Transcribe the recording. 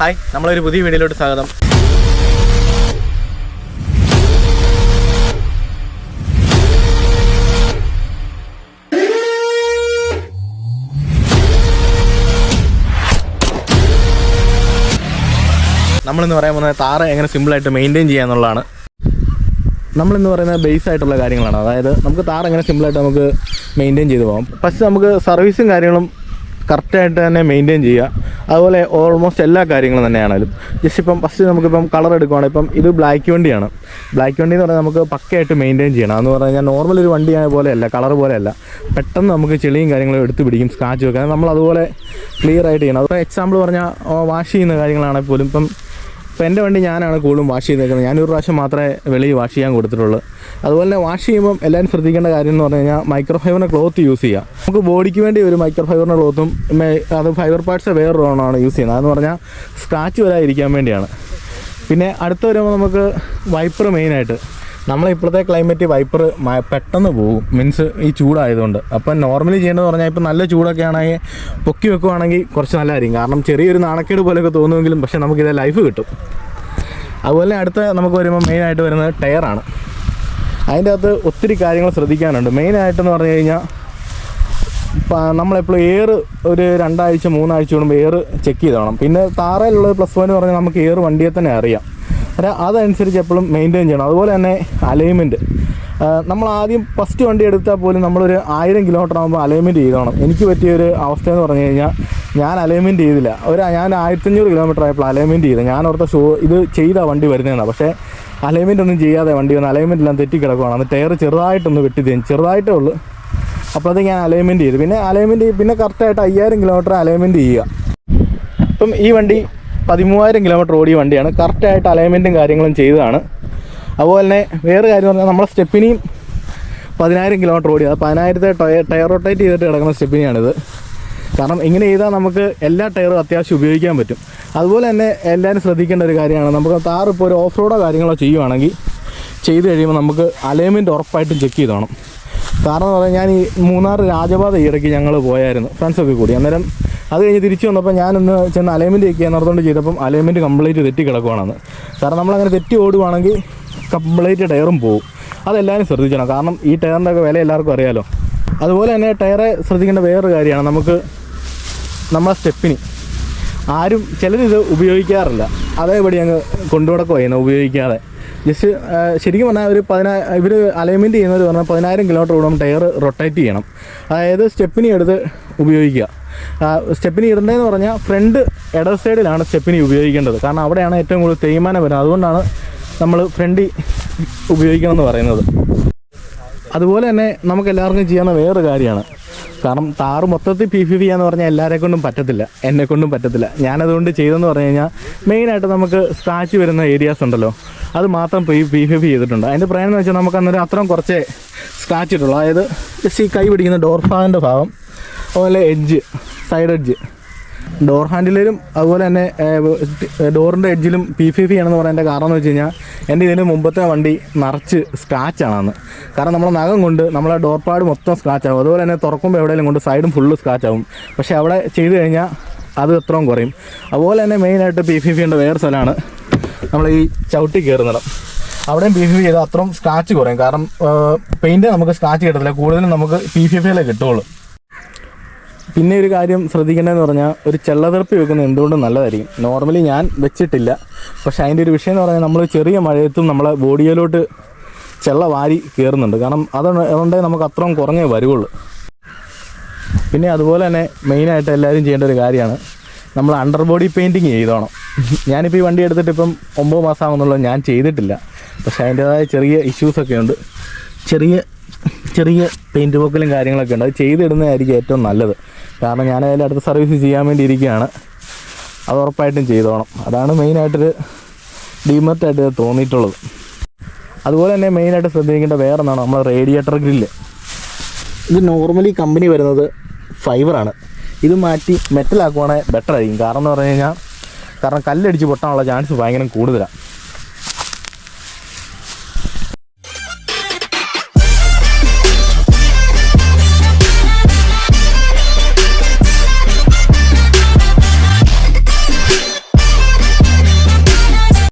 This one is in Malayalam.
ഹായ് നമ്മളൊരു പുതിയ വീഡിയോയിലോട്ട് സ്വാഗതം. നമ്മളിന്ന് പറയാൻ പോകുന്നത് താറ് എങ്ങനെ സിമ്പിളായിട്ട് മെയിന്റെയിൻ ചെയ്യാന്നുള്ളതാണ് നമ്മളിന്ന് പറയുന്നത് ബേസ് ആയിട്ടുള്ള കാര്യങ്ങളാണ്. അതായത് നമുക്ക് താർ എങ്ങനെ സിമ്പിളായിട്ട് നമുക്ക് മെയിന്റെയിൻ ചെയ്തു പോകാം. ഫസ്റ്റ് നമുക്ക് സർവീസും കാര്യങ്ങളും കറക്റ്റായിട്ട് തന്നെ മെയിന്റെയിൻ ചെയ്യുക. അതുപോലെ ഓൾമോസ്റ്റ് എല്ലാ കാര്യങ്ങളും തന്നെയാണേലും. ജസ്റ്റ് ഇപ്പം ഫസ്റ്റ് നമുക്കിപ്പം കളർ എടുക്കുവാണെങ്കിൽ ഇപ്പം ഇത് ബ്ലാക്ക് വണ്ടിയാണ്. ബ്ലാക്ക് വണ്ടി എന്ന് പറഞ്ഞാൽ നമുക്ക് പക്കയായിട്ട് മെയിന്റെയിൻ ചെയ്യണം. എന്ന് പറഞ്ഞു കഴിഞ്ഞാൽ നോർമൽ ഒരു വണ്ടി പോലെയല്ല കളർ പോലെയല്ല. പെട്ടെന്ന് നമുക്ക് ചെളിയും കാര്യങ്ങളും എടുത്ത് പിടിക്കും സ്ക്രാച്ച് വെക്കാൻ നമ്മൾ അതുപോലെ ക്ലിയർ ആയിട്ട് ചെയ്യണം. അതുപോലെ എക്സാമ്പിൾ പറഞ്ഞാൽ വാഷ് ചെയ്യുന്ന കാര്യങ്ങളാണെങ്കിൽ പോലും ഇപ്പം ഇപ്പം എന്റെ വണ്ടി ഞാനാണ് കൂടുതലും വാഷ് ചെയ്തേക്കുന്നത് ഞാനൊരു പ്രാവശ്യം മാത്രമേ വെളിയിൽ വാഷ് ചെയ്യാൻ കൊടുത്തിട്ടുള്ളൂ. അതുപോലെ തന്നെ വാഷ് ചെയ്യുമ്പോൾ എല്ലാവരും ശ്രദ്ധിക്കേണ്ട കാര്യം എന്ന് പറഞ്ഞു കഴിഞ്ഞാൽ മൈക്രോ ഫൈബറിന്റെ ക്ലോത്ത് യൂസ് ചെയ്യുക നമുക്ക് ബോഡിക്ക് വേണ്ടി ഒരു മൈക്രോ ഫൈബറിന്റെ ക്ലോത്തും അത് ഫൈബർ പാർട്സ് വേറൊരു ഒരെണ്ണമാണ് യൂസ് ചെയ്യുന്നത്. അതെന്ന് പറഞ്ഞാൽ സ്ക്രാച്ച് വരാതിരിക്കാൻ വേണ്ടിയാണ്. പിന്നെ അടുത്ത വരുമ്പോൾ നമുക്ക് വൈപ്പർ മെയിനായിട്ട് നമ്മളെ ഇപ്പോഴത്തെ ക്ലൈമറ്റ് വൈപ്പർ പെട്ടെന്ന് പോകും. മീൻസ് ഈ ചൂടായതുകൊണ്ട്. അപ്പം നോർമലി ചെയ്യേണ്ടതെന്ന് പറഞ്ഞാൽ ഇപ്പം നല്ല ചൂടൊക്കെ ആണെങ്കിൽ പൊക്കി വെക്കുവാണെങ്കിൽ കുറച്ച് നല്ലതായിരിക്കും കാരണം ചെറിയൊരു നാണക്കേട് പോലെയൊക്കെ തോന്നുമെങ്കിലും പക്ഷേ നമുക്കിത് ലൈഫ് കിട്ടും. അതുപോലെ അടുത്ത നമുക്ക് വരുമ്പോൾ മെയിനായിട്ട് വരുന്നത് ടയറാണ് അതിന്റെ അകത്ത് ഒത്തിരി കാര്യങ്ങൾ ശ്രദ്ധിക്കാനുണ്ട്. മെയിനായിട്ടെന്ന് പറഞ്ഞു കഴിഞ്ഞാൽ നമ്മളെപ്പോഴും എയർ ഒരു രണ്ടാഴ്ച മൂന്നാഴ്ച കൂടുമ്പോൾ എയർ ചെക്ക് ചെയ്തോണം പിന്നെ താറയിലുള്ള പ്ലസ് വൺ എന്ന് പറഞ്ഞാൽ നമുക്ക് എയർ വണ്ടിയെ തന്നെ അറിയാം. അതനുസരിച്ച് എപ്പോഴും മെയിന്റെയിൻ ചെയ്യണം. അതുപോലെ തന്നെ അലൈൻമെന്റ് നമ്മൾ ആദ്യം ഫസ്റ്റ് വണ്ടി എടുത്താൽ പോലും നമ്മളൊരു ആയിരം കിലോമീറ്റർ ആകുമ്പോൾ അലൈൻമെന്റ് ചെയ്തോണം. എനിക്ക് പറ്റിയ ഒരു അവസ്ഥ എന്ന് പറഞ്ഞു കഴിഞ്ഞാൽ ഞാൻ അലൈൻമെന്റ് ചെയ്തില്ല. ഒരു ഞാൻ ആയിരത്തഞ്ഞൂറ് കിലോമീറ്റർ ആയപ്പോൾ അലൈൻമെന്റ് ചെയ്തു. ഞാൻ ഓർത്ത ഷോ ഇത് ചെയ്താ വണ്ടി വരുന്നതെന്നാണ് പക്ഷേ അലൈൻമെന്റ് ഒന്നും ചെയ്യാതെ വണ്ടി വന്ന് അലൈൻമെന്റ് എല്ലാം തെറ്റി കിടക്കുവാണ്. അന്ന് ടയർ ചെറുതായിട്ടൊന്ന് വെട്ടി തരും ചെറുതായിട്ടേ ഉള്ളൂ. അപ്പോഴത്തേക്ക് ഞാൻ അലൈൻമെന്റ് ചെയ്തു. പിന്നെ അലൈൻമെന്റ് പിന്നെ കറക്റ്റായിട്ട് അയ്യായിരം കിലോമീറ്റർ അലൈൻമെന്റ് ചെയ്യുക. ഇപ്പം ഈ വണ്ടി പതിമൂവായിരം കിലോമീറ്റർ ഓടിയ വണ്ടിയാണ്. കറക്റ്റായിട്ട് അലൈൻമെന്റും കാര്യങ്ങളും ചെയ്തതാണ്. അതുപോലെ തന്നെ വേറെ കാര്യം പറഞ്ഞാൽ നമ്മുടെ സ്റ്റെപ്പിനിയും പതിനായിരം കിലോമീറ്റർ ഓടി അത് പതിനായിരത്തെ ടയർ ടയർ റൊട്ടേറ്റ് ചെയ്തിട്ട് കിടക്കുന്ന സ്റ്റെപ്പിനിയാണിത്. കാരണം ഇങ്ങനെ ചെയ്താൽ നമുക്ക് എല്ലാ ടയറും അത്യാവശ്യം ഉപയോഗിക്കാൻ പറ്റും. അതുപോലെ തന്നെ എല്ലാവരും ശ്രദ്ധിക്കേണ്ട ഒരു കാര്യമാണ് നമുക്ക് താർ ഇപ്പോൾ ഒരു ഓഫ് റോഡോ കാര്യങ്ങളോ ചെയ്യുവാണെങ്കിൽ ചെയ്ത് കഴിയുമ്പോൾ നമുക്ക് അലൈൻമെന്റ് ഉറപ്പായിട്ടും ചെക്ക് ചെയ്തോണം കാരണം എന്ന് പറഞ്ഞാൽ ഞാൻ ഈ മൂന്നാർ രാജപാത ഈയിടയ്ക്ക് ഞങ്ങൾ പോയായിരുന്നു ഫ്രണ്ട്സൊക്കെ കൂടി. അന്നേരം അത് കഴിഞ്ഞ് തിരിച്ചു വന്നപ്പോൾ ഞാനൊന്ന് ചെന്ന് അലൈൻമെന്റ് ചെയ്യാൻ നടന്നുകൊണ്ട് ചെയ്തപ്പം അലൈൻമെന്റ് കംപ്ലീറ്റ് തെറ്റി കിടക്കുവാണെന്ന്. കാരണം നമ്മളങ്ങനെ തെറ്റി ഓടുവാണെങ്കിൽ കംപ്ലീറ്റ് ടയറും പോകും അതെല്ലാവരും ശ്രദ്ധിക്കണം കാരണം ഈ ടയറിന്റെ ഒക്കെ വില എല്ലാവർക്കും അറിയാലോ. അതുപോലെ തന്നെ ടയറെ ശ്രദ്ധിക്കേണ്ട വേറൊരു കാര്യമാണ്. നമുക്ക് നമ്മളെ സ്റ്റെപ്പിന് ആരും ചിലരിത് ഉപയോഗിക്കാറില്ല. അതേപടി ഞങ്ങൾ കൊണ്ടുനടക്കുക ചെയ്യുന്നത് ഉപയോഗിക്കാതെ. ജസ്റ്റ് ശരിക്കും പറഞ്ഞാൽ ഒരു പതിനാ ഇവർ അലൈൻമെന്റ് ചെയ്യുന്നവർ പറഞ്ഞാൽ പതിനായിരം കിലോമീറ്റർ ഓടുമ്പോൾ ടയർ റൊട്ടേറ്റ് ചെയ്യണം. അതായത് സ്റ്റെപ്പിനി എടുത്ത് ഉപയോഗിക്കുക. സ്റ്റെപ്പിനി ഇടേണ്ടതെന്ന് പറഞ്ഞാൽ ഫ്രണ്ട് ഇട സൈഡിലാണ് സ്റ്റെപ്പിനി ഉപയോഗിക്കേണ്ടത്. കാരണം അവിടെയാണ് ഏറ്റവും കൂടുതൽ തേയ്മാനം വരുന്നത്. അതുകൊണ്ടാണ് നമ്മൾ ഫ്രണ്ടിൽ ഉപയോഗിക്കണം എന്ന് പറയുന്നത്. അതുപോലെ തന്നെ നമുക്ക് എല്ലാവർക്കും ചെയ്യാവുന്ന വേറൊരു കാര്യമാണ്. കാരണം താറ് മൊത്തത്തിൽ പി ഫി ചെയ്യാന്ന് പറഞ്ഞാൽ എല്ലാവരെ കൊണ്ടും പറ്റത്തില്ല. എന്നെ കൊണ്ടും പറ്റത്തില്ല. ഞാനതുകൊണ്ട് ചെയ്തെന്ന് പറഞ്ഞു കഴിഞ്ഞാൽ മെയിനായിട്ട് നമുക്ക് സ്ക്രാച്ച് വരുന്ന ഏരിയാസ് ഉണ്ടല്ലോ. അത് മാത്രം പി പി ഫി ചെയ്തിട്ടുണ്ട്. അതിന്റെ പ്രയാണം എന്ന് വെച്ചാൽ നമുക്ക് അന്നേരം അത്രയും കുറച്ച് സ്ക്രാച്ച് ഇട്ടുള്ളൂ. അതായത് ജസ്റ്റ് ഈ കൈ പിടിക്കുന്ന ഡോർ ഭാഗം അതുപോലെ എഡ്ജ് സൈഡ് എഡ്ജ് ഡോർ ഹാൻഡിലും അതുപോലെ തന്നെ ഡോറിന്റെ എഡ്ജിലും പി ഫി ഫി ആണെന്ന് പറയുന്നതിന്റെ കാരണം എന്ന് വെച്ച് കഴിഞ്ഞാൽ എന്റെ ഇതിന് മുമ്പത്തെ വണ്ടി നിറച്ച് സ്ക്രാച്ചാണെന്ന് കാരണം നമ്മളെ നഖം കൊണ്ട് നമ്മളെ ഡോർ പാഡ് മൊത്തം സ്ക്രാച്ച് ആവും. അതുപോലെ തന്നെ തുറക്കുമ്പോൾ എവിടെയെങ്കിലും കൊണ്ട് സൈഡും ഫുള്ള് സ്ക്രാച്ച് ആവും. പക്ഷേ അവിടെ ചെയ്ത് കഴിഞ്ഞാൽ അത് എത്രയും കുറയും. അതുപോലെ തന്നെ മെയിനായിട്ട് പി ഫി ഫിന്റെ വേറെ സ്ഥലമാണ് നമ്മൾ ഈ ചവിട്ടി കയറുന്നിടം. അവിടെയും പി ഫി ചെയ്താൽ അത്രയും സ്ക്രാച്ച് കുറയും. കാരണം പെയിന്റ് നമുക്ക് സ്ക്രാച്ച് കിട്ടത്തില്ല. കൂടുതലും നമുക്ക് പി ഫി ഫിയിലേ കിട്ടുള്ളൂ പിന്നെ ഒരു കാര്യം ശ്രദ്ധിക്കേണ്ടതെന്ന് പറഞ്ഞാൽ ഒരു ചെള്ളതിർപ്പ് വെക്കുന്നത് എന്തുകൊണ്ടും നല്ലതായിരിക്കും? നോർമലി ഞാൻ വെച്ചിട്ടില്ല. പക്ഷേ അതിന്റെ ഒരു വിഷയം എന്ന് പറഞ്ഞാൽ നമ്മൾ ചെറിയ മഴയത്തും നമ്മളെ ബോഡിയിലോട്ട് ചെള്ള വാരി കയറുന്നുണ്ട് കാരണം അത് അതുകൊണ്ടേ നമുക്ക് അത്രയും കുറഞ്ഞേ വരുള്ളൂ പിന്നെ അതുപോലെ തന്നെ മെയിനായിട്ട് എല്ലാവരും ചെയ്യേണ്ട ഒരു കാര്യമാണ്. നമ്മൾ അണ്ടർ ബോഡി പെയിന്റിങ് ചെയ്തോണം. ഞാനിപ്പോൾ ഈ വണ്ടി എടുത്തിട്ട് ഇപ്പം ഒമ്പത് മാസം ആകുന്നുള്ളൂ ഞാൻ ചെയ്തിട്ടില്ല. പക്ഷേ അതിന്റേതായ ചെറിയ ഇഷ്യൂസൊക്കെ ഉണ്ട്. ചെറിയ ചെറിയ പെയിന്റ് പോക്കലും കാര്യങ്ങളൊക്കെ ഉണ്ട്. അത് ചെയ്തിടുന്നതായിരിക്കും ഏറ്റവും നല്ലത്. കാരണം ഞാൻ അതിൽ അടുത്ത സർവീസ് ചെയ്യാൻ വേണ്ടി ഇരിക്കുകയാണ് അത് ഉറപ്പായിട്ടും ചെയ്തോണം. അതാണ് മെയിനായിട്ടൊരു ഡീമർട്ടായിട്ട് തോന്നിയിട്ടുള്ളത്. അതുപോലെ തന്നെ മെയിനായിട്ട് ശ്രദ്ധിക്കേണ്ട വേറെ ഒന്നാണ് നമ്മളെ റേഡിയേറ്റർ ഗ്രില്ല്. ഇത് നോർമലി കമ്പനി വരുന്നത് ഫൈബറാണ് ഇത് മാറ്റി മെറ്റൽ ആക്കുവാണെങ്കിൽ ബെറ്റർ ആയിരിക്കും. കാരണം എന്ന് പറഞ്ഞു കഴിഞ്ഞാൽ കാരണം കല്ലടിച്ച് പൊട്ടാനുള്ള ചാൻസ് ഭയങ്കര കൂടുതലാണ്